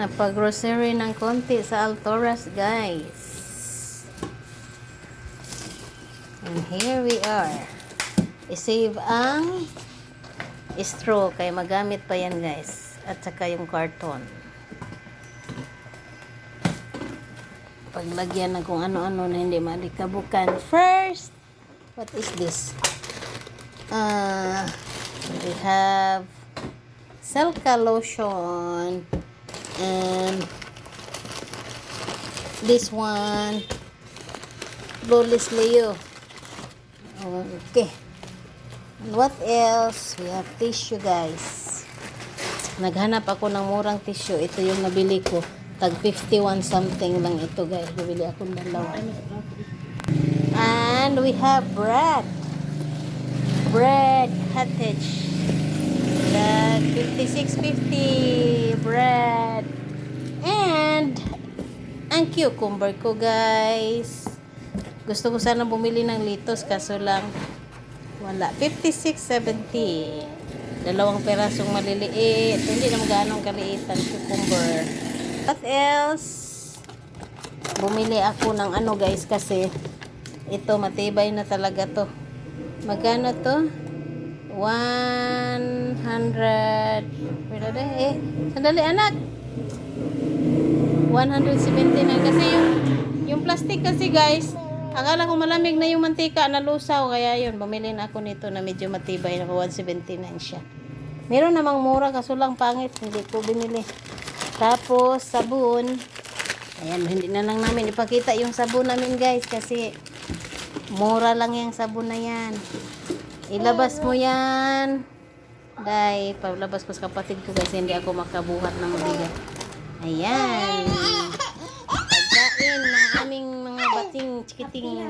Napag-grocery ng konti sa Altoras, guys. And here we are. I-save ang straw kaya magamit pa yan, guys. At saka yung carton. Paglagyan ng kung ano-ano na hindi malikabukan. First, what is this? Uh, we have Selka lotion and this one Flawless Leo. Okay. And what else? We have tissue guys. Naghanap ako ng murang tissue. Ito yung nabili ko. Tag 51 something lang ito guys. Nabili ako ng dalawa. And we have bread. Bread cottage. Tag 56.50 bread. And ang cucumber ko, guys. Gusto ko sana bumili ng litos kaso lang wala. 56.70. Dalawang perasong maliliit. Hindi naman ganong kaliit ang cucumber. What else? Bumili ako ng ano guys kasi ito matibay na talaga to. Magkano to? 100 Pero eh, sandali anak 179 kasi yung yung plastic kasi guys akala ko malamig na yung mantika nalusaw. Kaya yun bumili na ako nito na medyo matibay na 179 siya. Meron namang mura kaso lang pangit hindi ko binili. Tapos sabon. Ayan hindi na lang namin ipakita yung sabon namin guys kasi mura lang yung sabon na yan. Ilabas mo yan. Dahil, paglabas ko sa kapatid ko kasi hindi ako makabuhat ng mabigat. Ayan. Pagkain na aming mga bating chikiting.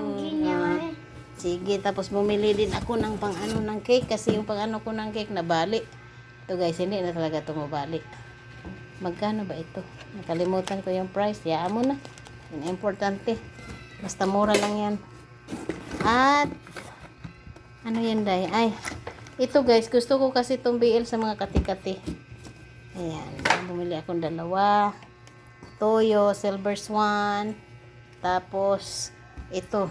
Sige, tapos bumili din ako ng pang ano ng cake kasi yung pang ano ko ng cake nabali. Ito guys, hindi na talaga ito mabali. Magkano ba ito? Nakalimutan ko yung price. Yaan mo na. Yun ang importante. Basta mura lang yan. At ano yan, Day? Ay, ito guys, gusto ko kasi itong BL sa mga kati-kati. Ayan, bumili akong dalawa. Toyo, Silver Swan. Tapos, ito.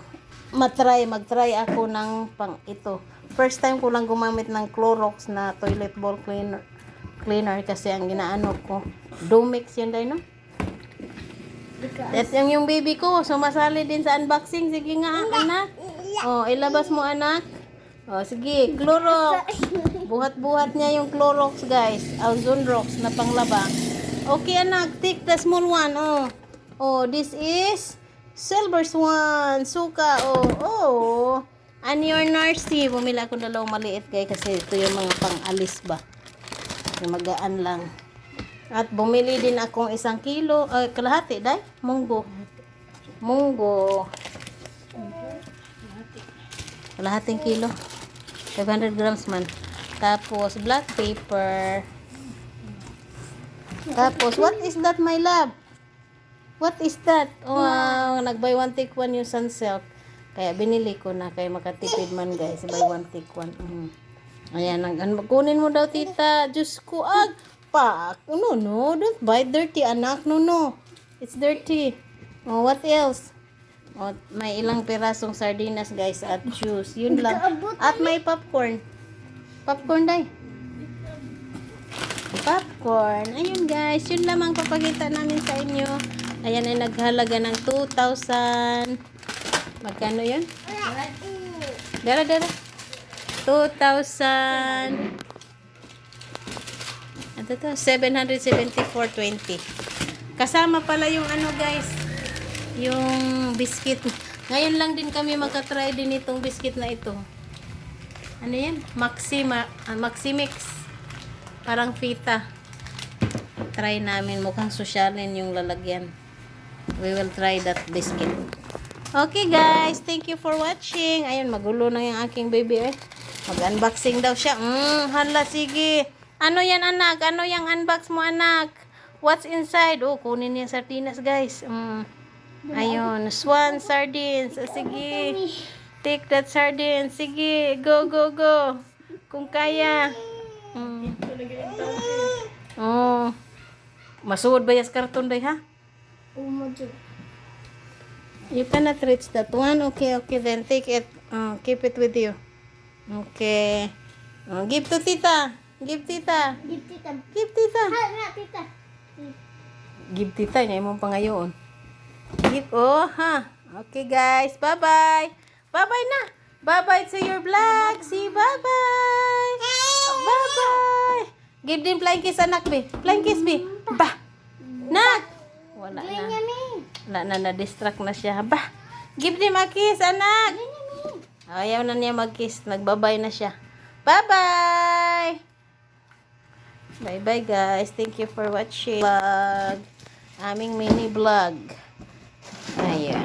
Matry, magtry ako ng pang ito. First time ko lang gumamit ng Clorox na toilet bowl cleaner. Cleaner kasi ang ginaano ko. Domix yun, Day, no? At yung, yung baby ko, sumasali din sa unboxing. Sige nga, anak. Oh, ilabas mo, anak. Oh, sige, Clorox. Buhat-buhat niya yung Clorox, guys. Ozone Rocks na panglaba. Okay, anak. Take the small one. Oh. Oh, this is Silver Swan. Suka. Oh, oh. And your Narcy. Bumili ako ng dalawang maliit, guys. Kasi ito yung mga pang-alis ba. Yung magaan lang. At bumili din akong isang kilo. Ay, kalahati, day. Munggo. Munggo. Kalahating kilo. 500 grams man. Tapos, black paper. Tapos, what is that, my love? What is that? Wow, nag-buy one take one yung sunsilk. Kaya binili ko na kaya makatipid man guys. Buy one take one. Mhm. Ayan, ang, kunin mo daw tita. Diyos ko, ag, pak. No, no, don't buy dirty anak. No, no. It's dirty. Oh, what else? Oh, may ilang pirasong sardinas guys at juice. Yun lang. At may popcorn. Popcorn day. Popcorn. Ayun guys, yun lamang papakita namin sa inyo. Ayan ay naghalaga ng 2,000. Magkano yun? Dara, dara. 2,000. Ano to? 774.20. Kasama pala yung ano guys, yung biscuit. Ngayon lang din kami magka-try din itong biscuit na ito. Ano yan? Maxima, ah, Maximix. Parang fita. Try namin. Mukhang sosyalin yung lalagyan. We will try that biscuit. Okay guys, thank you for watching. Ayun, magulo na yung aking baby eh. Mag-unboxing daw siya. Mm, hala, sige. Ano yan anak? Ano yung unbox mo anak? What's inside? Oh, kunin niya sardinas guys. Mm. Ayun, swan sardines. Sige. Take that sardines. Sige, go, go, go. Kung kaya. Mm. Oh. Masuod ba yas karton day ha? You cannot reach that one. Okay, okay, then take it. Uh, keep it with you. Okay. Uh, give to tita. Give tita. Give tita. Give tita. Na, tita. Give tita niya imong pangayoon. Give, oh, ha. Okay, guys. Bye-bye. Bye-bye na. Bye-bye to your vlog. See, bye-bye. Bye-bye. Give din flying kiss, anak, be. Flying kiss, be. Ba. Nak. Wala na. Wala na, na-distract na siya. Ba. Give din a kiss, anak. Ayaw na niya mag-kiss. Nagbabay na siya. Bye-bye! Bye-bye guys. Thank you for watching vlog. Aming mini vlog. 唉呀